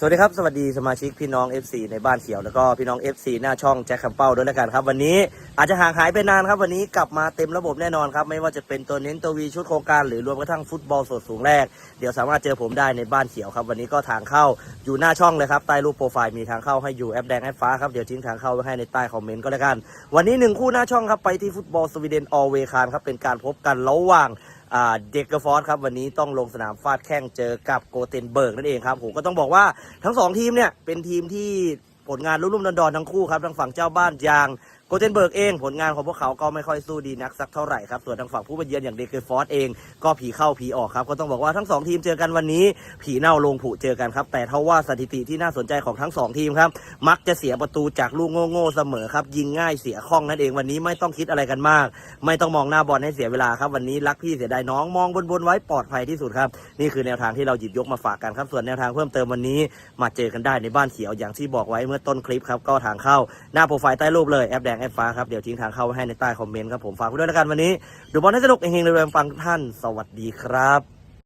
สวัสดีครับ สวัสดีสมาชิกพี่น้อง FC ในบ้านเขียวแล้วก็พี่น้อง FC หน้าช่องแจ็คคำเป้าด้วยแล้วกันครับ วันนี้อาจจะห่างหายไปนานครับ วันนี้กลับมาเต็มระบบแน่นอนครับ ไม่ว่าจะเป็นตัวเน้นตัววีชุดโครงการหรือรวมกระทั่งฟุตบอลสดสูงแรก เดี๋ยวสามารถเจอผมได้ในบ้านเขียวครับ วันนี้ก็ทางเข้าอยู่หน้าช่องเลยครับ ใต้รูปโปรไฟล์มีทางเข้าให้อยู่แอปแดงแอปฟ้าครับเดี๋ยวทิ้งทางเข้าไว้ให้ในใต้คอมเมนต์ก็แล้วกัน วันนี้หนึ่งคู่หน้าช่องครับไปที่ฟุตบอลสวีเดนออเวคานครับเป็นการพบกันระหว่าง เด็กกระฟอสครับวันนี้ต้องลงสนามฟาดแข้งเจอกับโกเทนเบิร์กนั่นเองครับผมก็ต้องบอกว่าทั้งสองทีมเนี่ยเป็นทีมที่ผลงานรุ่มๆดอนๆทั้งคู่ครับทางฝั่งเจ้าบ้านย่าง โกเทนเบิร์กเองผลงานของพวกเขาก็ไม่ค่อยสู้ดีนักสักเท่าไหร่ครับส่วนทางฝั่งผู้บรรเยือนอย่างเด็กกระฟอสเอง ก็ผีเข้าผีออกครับ ก็ต้องบอกว่าทั้งสองทีมเจอกันวันนี้ ผีเน่าลงผุเจอกันครับ แต่เท่าว่าสถิติที่น่าสนใจของทั้งสองทีมครับ มักจะเสียประตูจากลูกโง่ๆเสมอครับ ยิงง่ายเสียคล่องนั่นเองวันนี้ไม่ต้องคิดอะไรกันมาก ไม่ต้องมองหน้าบอลให้เสียเวลาครับวันนี้รักพี่เสียดายน้องมองบนๆไว้ปลอดภัยที่สุดครับนี่คือแนวทางที่เราหยิบยกมาฝากกันครับส่วนแนวทางเพิ่มเติมวันนี้มาเจอกันได้ในบ้านเขียวอย่างที่บอกไว้เมื่อต้นคลิปครับก็ทางเข้าหน้าโปรไฟล์ใต้รูปเลยแอปแดงแอปฟ้าครับ เดี๋ยวทิ้งทางเข้าไว้ให้ในใต้คอมเมนต์ครับผมฝากไว้ด้วยแล้วกันวันนี้ดูบอลให้สนุกเฮงๆเลยๆฟังทุกท่าน สวัสดีครับ